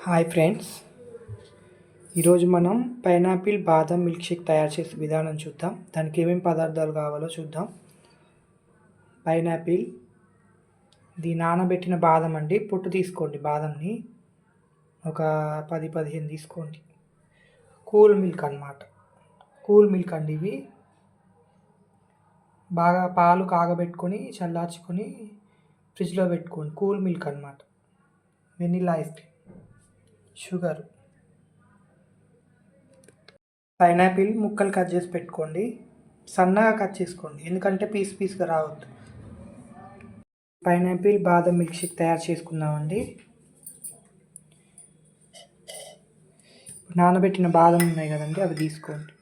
Hi friends. ఈరోజు మనం pineapple బాదం మిల్క్ షేక్ తయారు చేసే విధానం చూద్దాం. దానికి ఏమేమి పదార్థాలు కావాలో చూద్దాం. పైనాపిల్. ఇది నానబెట్టిన బాదం అండి. పొట్టు తీసుకోండి బాదంని. ఒక పది పదిహేను తీసుకోండి. కూల్ మిల్క్ అన్నమాట. కూల్ మిల్క్ అండి ఇవి. బాగా పాలు కాగబెట్టుకొని చల్లార్చుకొని ఫ్రిడ్జ్లో పెట్టుకోండి. కూల్ మిల్క్ అన్నమాట. Vanilla ice cream. Sugar. Pineapple ముక్కలు కట్ చేసి పెట్టుకోండి. సన్నగా కట్ చేసుకోండి. ఎందుకంటే పీస్ పీస్గా రావద్దు. పైనాపిల్ బాదం మిల్క్ షేక్ తయారు చేసుకుందామండి. నానబెట్టిన బాదం ఉన్నాయి కదండి అవి తీసుకోండి.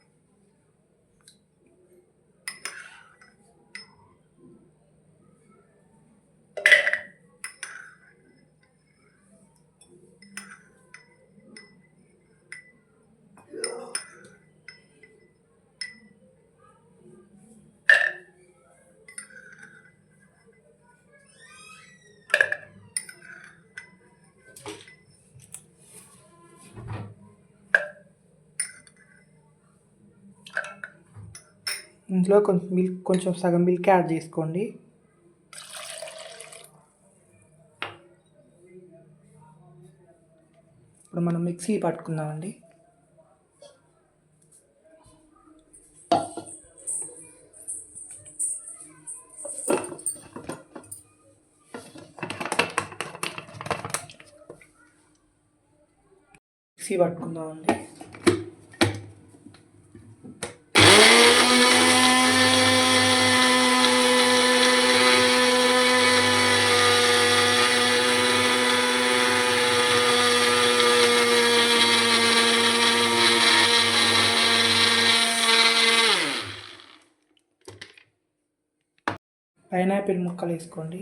ఇందులో కొంచెం మిల్క్ కొంచెం సగం మిల్క్ యాడ్ చేసుకోండి. ఇప్పుడు మనం మిక్సీ పట్టుకుందామండి. మిక్సీ పట్టుకుందామండి. పైనాపిల్ ముక్కలు వేసుకోండి.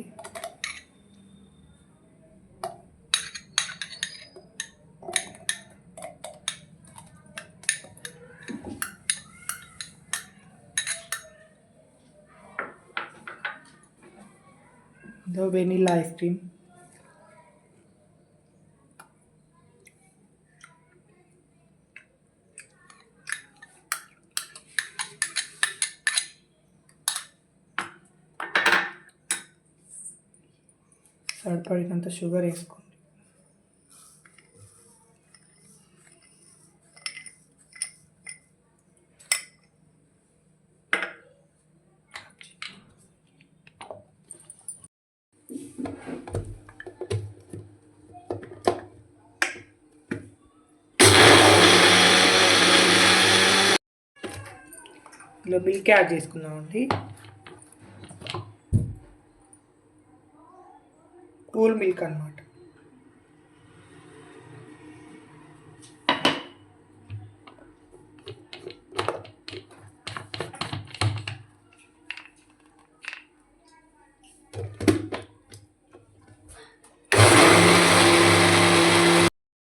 దో వెనీలా ఐస్ క్రీమ్. సరిపడినంత షుగర్ వేసుకోండి. ఇలా మిల్క్ యాడ్ చేసుకుందామండి. కూల్ మిల్క్ అనమాట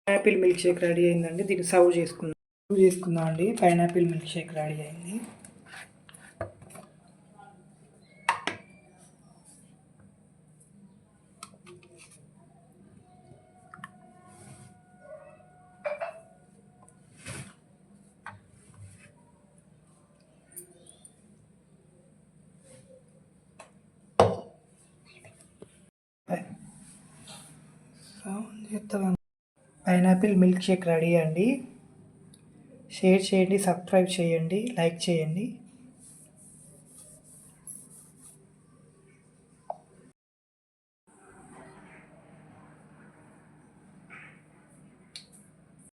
పైనాపిల్ మిల్క్ షేక్ రెడీ అయిందండి. దీన్ని సర్వ్ చేసుకుందాం. సర్వ్ చేసుకుందాం అండి. పైనాపిల్ మిల్క్ షేక్ రెడీ అయింది. పైనాపిల్ మిల్క్ షేక్ రెడీ అండి. షేర్ చేయండి సబ్స్క్రైబ్ చేయండి లైక్ చేయండి.